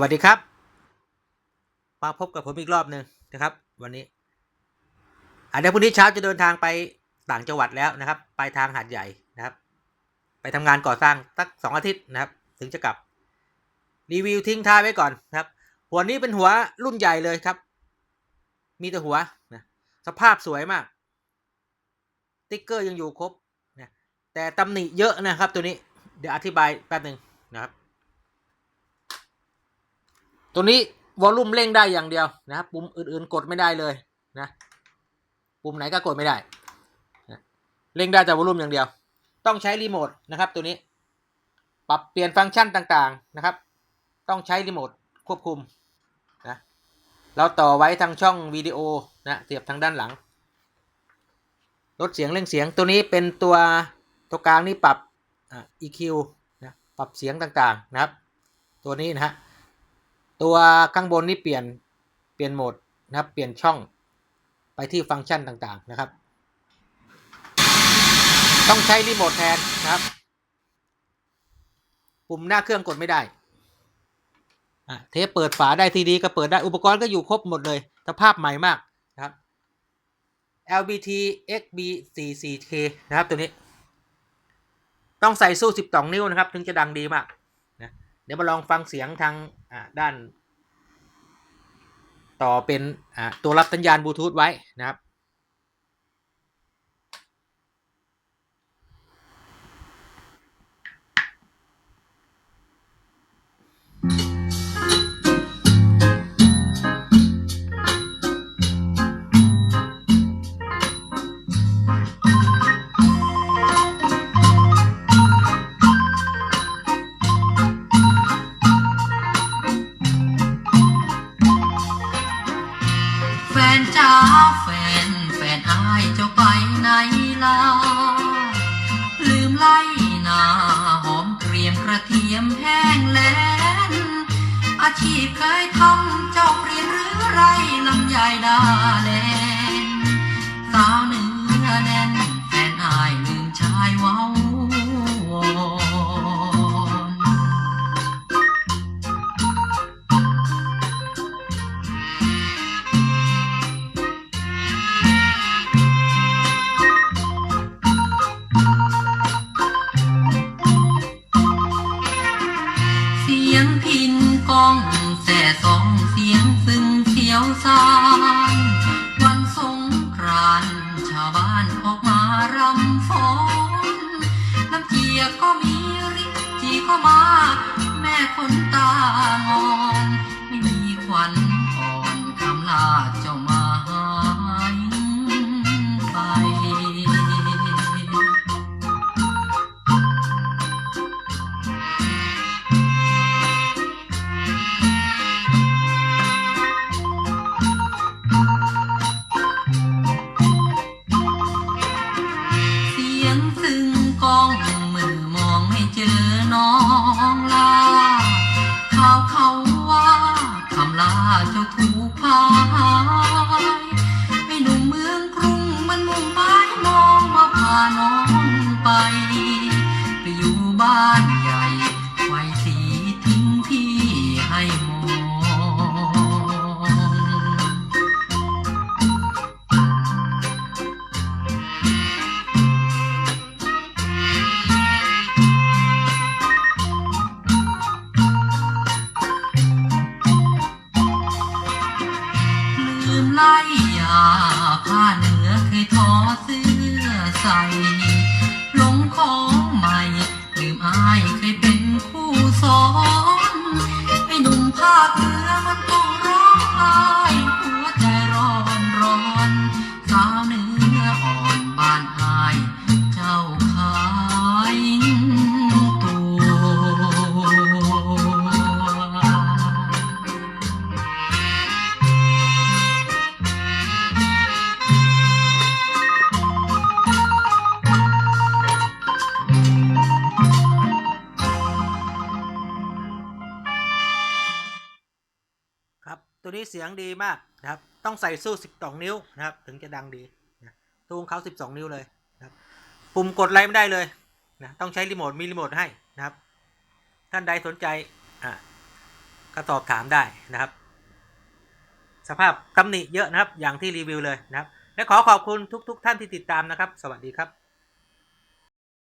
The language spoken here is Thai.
วัสดีครับ มาพบกับผมอีกรอบหนึ่งนะครับ วันนี้อันนี้พรุ่งนี้เช้าจะเดินทางไปต่างจังหวัดแล้วนะครับ ไปทางหาดใหญ่นะครับ ไปทำงานก่อสร้างสักสองอาทิตย์นะครับ ถึงจะกลับ รีวิวทิ้งท้ายไว้ก่อนนะครับ หัวนี้เป็นหัวรุ่นใหญ่เลยครับ มีแต่หัวนะสภาพสวยมาก ติ๊กเกอร์ยังอยู่ครบนะแต่ตำหนิเยอะนะครับ ตัวนี้เดี๋ยวอธิบายแป๊บหนึ่งนะครับ ตัวนี้วอลลุ่มเร่งได้อย่างเดียวนะครับปุ่มอื่นๆกดไม่ได้เลยนะปุ่มไหนก็กดไม่ได้นะเร่งได้แต่วอลลุ่มอย่างเดียว ต้องใช้รีโมทนะครับตัวนี้ ปรับเปลี่ยนฟังก์ชันต่างๆนะครับ ต้องใช้รีโมทควบคุมนะเราต่อไว้ทางช่องวิดีโอนะเสียบทางด้านหลังลดเสียงเร่งเสียงตัวนี้เป็นตัวตัวกลางนี่ปรับอ่า EQ นะปรับเสียงต่างๆนะครับ ตัวนี้นะฮะ ตัวข้างบนนี่เปลี่ยนเปลี่ยนโหมดนะครับ เปลี่ยนช่องไปที่ฟังก์ชันต่างๆนะครับ ต้องใช้รีโมทแทนนะครับ ปุ่มหน้าเครื่องกดไม่ได้อะเทปเปิดฝาได้ทีดีก็เปิดได้อุปกรณ์ก็อยู่ครบหมดเลยสภาพใหม่มากนะครับ LBT XB 4 4 K นะครับตัวนี้ ต้องใส่สู้ 12 นิ้วนะครับ ถึงจะดังดีมาก เดี๋ยวมาลองฟังเสียงทางด้าน ต่อเป็นตัวรับสัญญาณบลูทูธไว้นะครับายเจ้าไปไหนล่ะลืมไล่นาหอมเกรียมกระเทียมแห้งแล้นอาชีพเคยทำเจ้าเปลี่ยนหรือไรลำไยดาแลนสาวเนื้อแน่น องแส่สองเสียงซึ่งเสียวซานวันสงกรานต์ชาวบ้านออกมารำฟ้อนน้ำเจียก็มีริจีก็มา แม่คนตางอ สียงซึ่งกองมือมองไม่เจอน้องลาข่าวเขาว่าคำลาเจ้าถูกพา ลืมไล่ยาผ้าเหนือเคยทอเสื้อใส่หลงของใหม่ลืมอายเคย ตัวนี้เสียงดีมากนะครับ ต้องใส่สู้ 12 นิ้วนะครับ ถึงจะดังดีนะตู้ของเขา 12 นิ้วเลยนะครับ ปุ่มกดอะไรไม่ได้เลยนะต้องใช้รีโมทมีรีโมทให้นะครับ ท่านใดสนใจอ่าก็สอบถามได้นะครับ สภาพตำหนิเยอะนะครับ อย่างที่รีวิวเลยนะครับ และขอขอบคุณทุก ๆ ท่านที่ติดตามนะครับ สวัสดีครับ